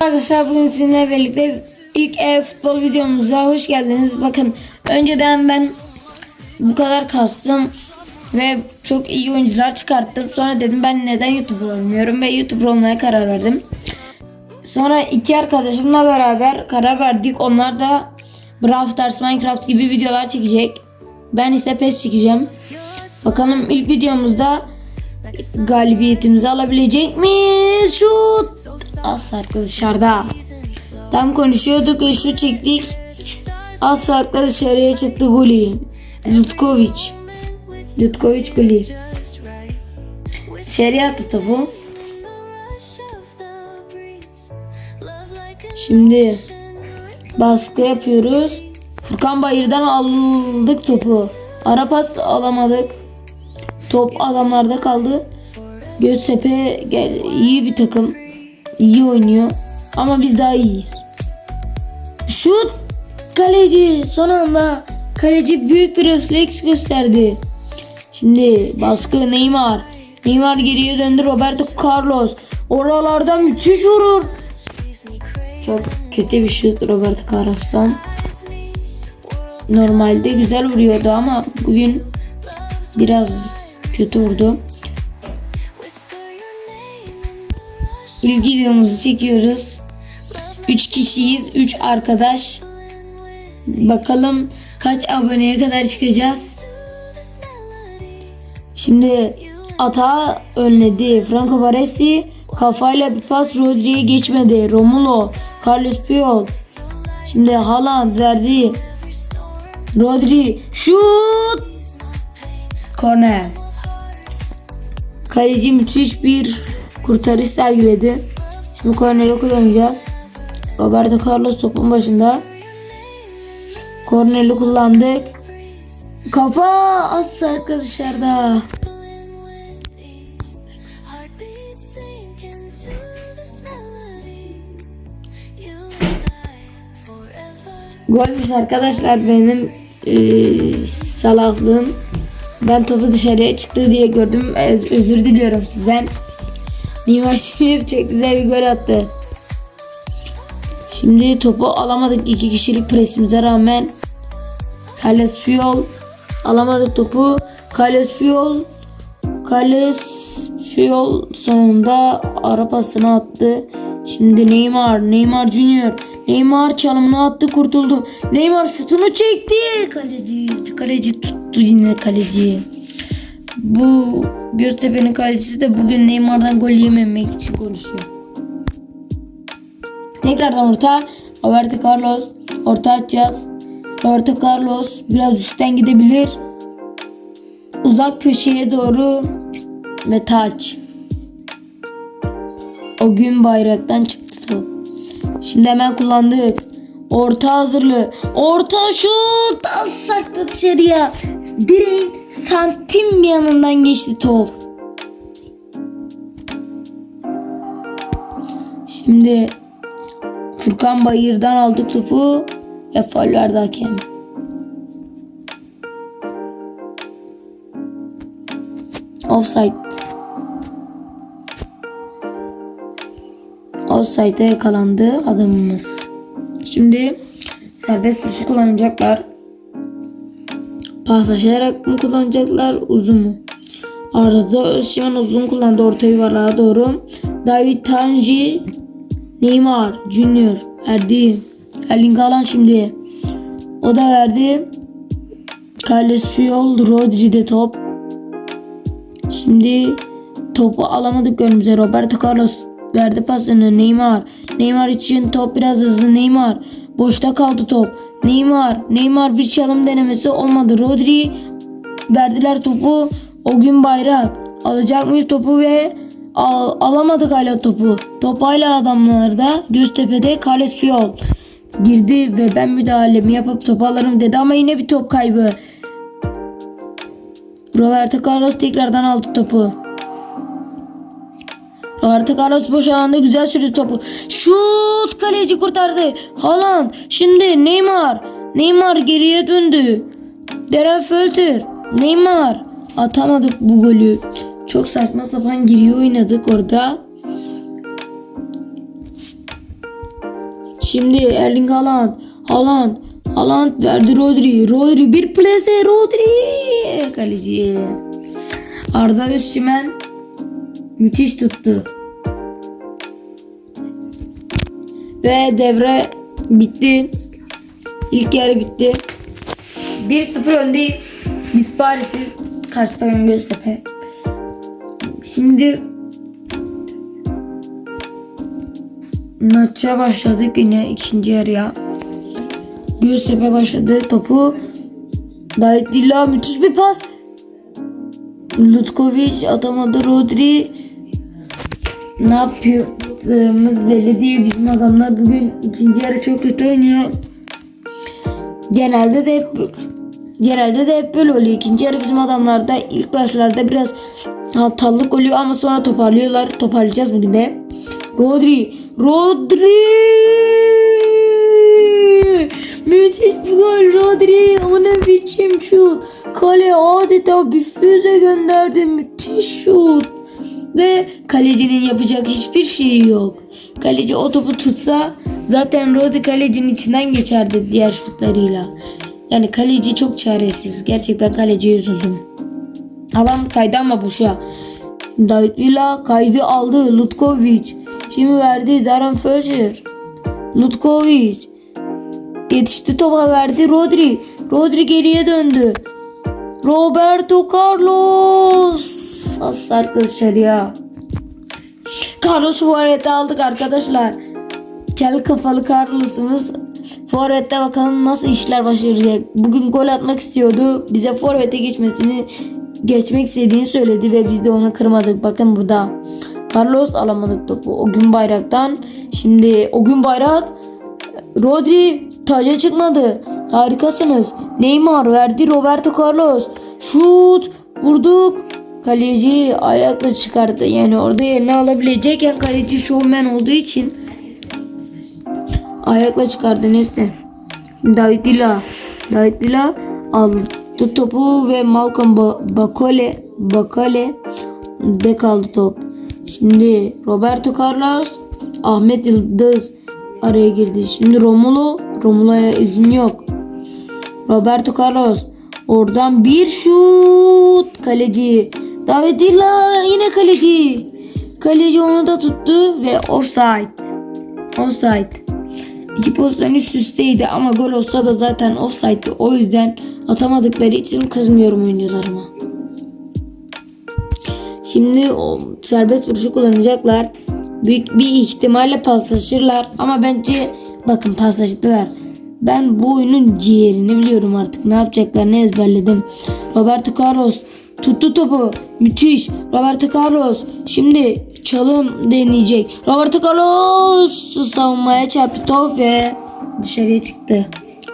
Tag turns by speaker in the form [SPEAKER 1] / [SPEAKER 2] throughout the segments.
[SPEAKER 1] Arkadaşlar bugün sizinle birlikte ilk e-futbol videomuza hoş geldiniz. Bakın önceden ben bu kadar kastım ve çok iyi oyuncular çıkarttım. Sonra dedim ben neden YouTuber olmuyorum ve YouTuber olmaya karar verdim. Sonra iki arkadaşımla beraber karar verdik. Onlar da Brawl Stars, Minecraft gibi videolar çekecek. Ben ise PES çekeceğim. Bakalım ilk videomuzda galibiyetimizi alabilecek miyiz? Şut! Az dışarıda. Tam konuşuyorduk ve şu çektik. Az farklı dışarıya çıktı golü. Lutkovic. Lutkovic golü. Dışarıya attı topu. Şimdi baskı yapıyoruz. Furkan Bayır'dan aldık topu. Ara pas alamadık. Top adamlarda kaldı. Göztepe iyi bir takım. İyi oynuyor. Ama biz daha iyiyiz. Şut! Kaleci son anda. Kaleci büyük bir refleks gösterdi. Şimdi baskı Neymar. Neymar geriye döndü Roberto Carlos. Oralardan müthiş vurur. Çok kötü bir şut Roberto Carlos'tan. Normalde güzel vuruyordu ama bugün biraz kötü vurdu. İlk videomuzu çekiyoruz. 3 kişiyiz. 3 arkadaş. Bakalım kaç aboneye kadar çıkacağız. Şimdi ata önledi. Franco Baresi kafayla bir pas Rodri'ye geçmedi. Romulo, Carlos Puyol. Şimdi Haaland verdi. Rodri şut. Korner. Kaleci müthiş bir kurtarış sergiledi. Şimdi korneri kullanacağız. Roberto Carlos topun başında. Korneri kullandık. Kafa az arka dışarıda. Golmüş arkadaşlar benim e, salaklığım. Ben topu dışarıya çıktı diye gördüm. Öz- özür diliyorum sizden. Neymar şimdi çok güzel bir gol attı. Şimdi topu alamadık iki kişilik presimize rağmen. Carles Puyol alamadık topu. Carles Puyol Carles Puyol sonunda ara pasını attı. Şimdi Neymar, Neymar Junior. Neymar çalımını attı kurtuldu. Neymar şutunu çekti. Kaleci, kaleci tuttu yine kaleci. Bu Göztepe'nin kalecisi de bugün Neymar'dan gol yememek için konuşuyor. Tekrardan orta. Roberto Carlos. Orta açacağız. Roberto Carlos biraz üstten gidebilir. Uzak köşeye doğru ve taç. O gün bayraktan çıktı top. Şimdi hemen kullandık. Orta hazırlığı. Orta şut. Az saklı dışarıya. Direğin santim bir yanından geçti top. Şimdi Furkan Bayır'dan aldık topu. Ve faul verdi hakem. Offside. Offside'e yakalandı adamımız. Şimdi serbest vuruş kullanacaklar. Paslaşarak mı kullanacaklar uzun mu? Arada Özşivan uzun kullandı orta yuvarlığa doğru. David Tanji Neymar Junior verdi. Erling Haaland şimdi. O da verdi. Carles Puyol Rodri'de top. Şimdi topu alamadık önümüze. Roberto Carlos verdi pasını. Neymar. Neymar için top biraz hızlı. Neymar. Boşta kaldı top. Neymar. Neymar bir çalım denemesi olmadı. Rodri verdiler topu. O gün bayrak. Alacak mıyız topu ve al- alamadık hala topu. Top hala adamlarda. Göztepe'de Carles Puyol girdi ve ben müdahalemi yapıp topu alırım dedi ama yine bir top kaybı. Roberto Carlos tekrardan aldı topu. Roberto Carlos boş alanda güzel sürdü topu. Şut kaleci kurtardı. Haaland. Şimdi Neymar. Neymar geriye döndü. Deren Fölter. Neymar. Atamadık bu golü. Çok saçma sapan giriyor oynadık orada. Şimdi Erling Haaland. Haaland. Haaland verdi Rodri. Rodri bir plase Rodri. Kaleci. Arda Özçimen müthiş tuttu. Ve devre bitti. İlk yarı bitti. 1-0 öndeyiz. Biz Paris'iz. Karşı takım Göztepe. Şimdi maça başladık yine ikinci yarıya. Göztepe başladı. Topu Dayet müthiş bir pas. Lutkovic atamadı. Rodri ne yapıyorumuz belli değil. Bizim adamlar bugün ikinci yarı çok kötü oynuyor. Genelde de hep genelde de hep böyle oluyor. İkinci yarı bizim adamlarda ilk başlarda biraz hatalık oluyor ama sonra toparlıyorlar. Toparlayacağız bugün de. Rodri. Rodri. Müthiş bir gol Rodri. O ne biçim şut. Kale adeta bir füze gönderdi. Müthiş şut. Ve kalecinin yapacak hiçbir şeyi yok. Kaleci o topu tutsa zaten Rodri kalecinin içinden geçerdi diğer şutlarıyla. Yani kaleci çok çaresiz. Gerçekten kaleciye üzüldüm. Adam kaydı ama boşa. David Villa kaydı aldı. Lutkovic. Şimdi verdi Darren Fraser. Lutkovic. Yetişti topa verdi Rodri. Rodri geriye döndü. Roberto Carlos. Aslar dışarıya. Carlos Forvet'e aldık arkadaşlar. Kel kafalı Carlos'umuz Forvet'te bakalım nasıl işler başaracak. Bugün gol atmak istiyordu. Bize Forvet'e geçmesini geçmek istediğini söyledi ve biz de onu kırmadık. Bakın burada. Carlos alamadık topu. O gün bayraktan. Şimdi o gün bayrak Rodri taca çıkmadı. Harikasınız. Neymar verdi Roberto Carlos. Şut vurduk. Kaleci ayakla çıkardı. Yani orada yerini alabilecekken kaleci şovmen olduğu için ayakla çıkardı neyse. David Dilla. David Dilla aldı topu ve Malcolm Ba- Bakole Bakale de kaldı top. Şimdi Roberto Carlos Ahmet Yıldız araya girdi. Şimdi Romulo Romulo'ya izin yok. Roberto Carlos oradan bir şut kaleci. David Villa yine kaleci. Kaleci onu da tuttu ve offside. Offside. İki pozisyon üst üsteydi ama gol olsa da zaten offside'di. O yüzden atamadıkları için kızmıyorum oyuncularıma. Şimdi o serbest vuruşu kullanacaklar. Büyük bir ihtimalle paslaşırlar ama bence bakın paslaştılar. Ben bu oyunun ciğerini biliyorum artık. Ne yapacaklarını ezberledim. Roberto Carlos tuttu topu. Müthiş. Roberto Carlos şimdi çalım deneyecek. Roberto Carlos savunmaya çarptı top ve dışarıya çıktı.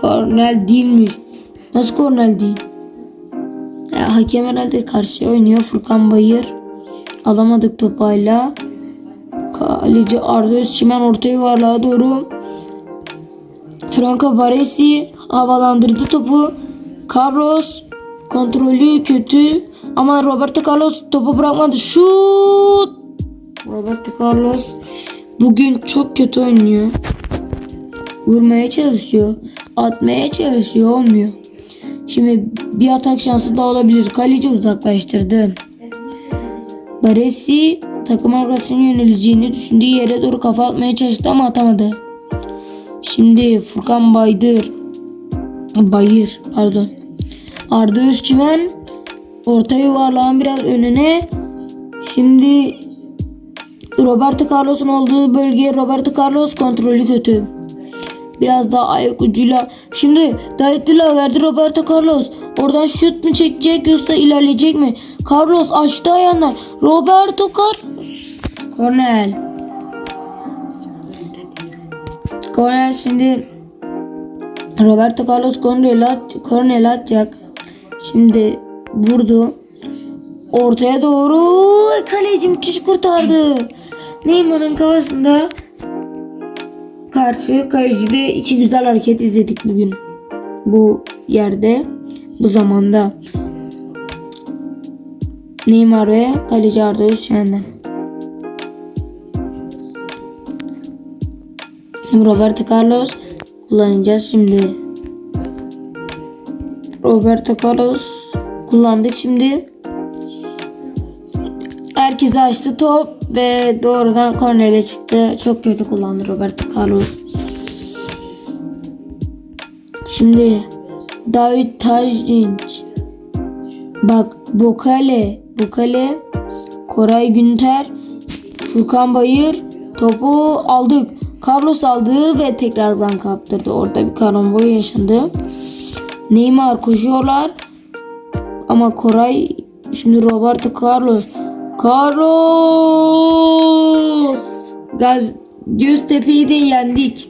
[SPEAKER 1] Kornel değilmiş. Nasıl kornel değil? Ya, hakem herhalde karşı oynuyor. Furkan Bayır. Alamadık topayla. Kaleci Arda Özçimen orta yuvarlığa doğru. Franco Baresi havalandırdı topu. Carlos kontrolü kötü ama Roberto Carlos topu bırakmadı. Şut! Roberto Carlos bugün çok kötü oynuyor. Vurmaya çalışıyor. Atmaya çalışıyor. Olmuyor. Şimdi bir atak şansı da olabilir. Kaleci uzaklaştırdı. Baresi takım arkadaşının yöneleceğini düşündüğü yere doğru kafa atmaya çalıştı ama atamadı. Şimdi Furkan Baydır. Bayır pardon. Arda Özçimen orta yuvarlağın biraz önüne. Şimdi Roberto Carlos'un olduğu bölgeye Roberto Carlos kontrolü kötü. Biraz daha ayak ucuyla. Şimdi Dayetli verdi Roberto Carlos. Oradan şut mu çekecek yoksa ilerleyecek mi? Carlos açtı ayağını. Roberto Carlos. Cornel. Cornel şimdi Roberto Carlos Cornel atacak. Şimdi vurdu. Ortaya doğru kaleci müthiş kurtardı. Neymar'ın kafasında karşı kalecide iki güzel hareket izledik bugün. Bu yerde, bu zamanda. Neymar ve kaleci Arda Özçimen'den. Şimdi Roberto Carlos kullanacağız şimdi. Roberto Carlos kullandık şimdi. Herkes de açtı top ve doğrudan kornere çıktı. Çok kötü kullandı Roberto Carlos. Şimdi David Tajinç. Bak Bokale. Bokale. Koray Günter. Furkan Bayır. Topu aldık. Carlos aldı ve tekrardan kaptırdı. Orada bir karambol yaşandı. Neymar koşuyorlar. Ama Koray şimdi Roberto Carlos. Carlos! Gaz Göztepe'yi de yendik.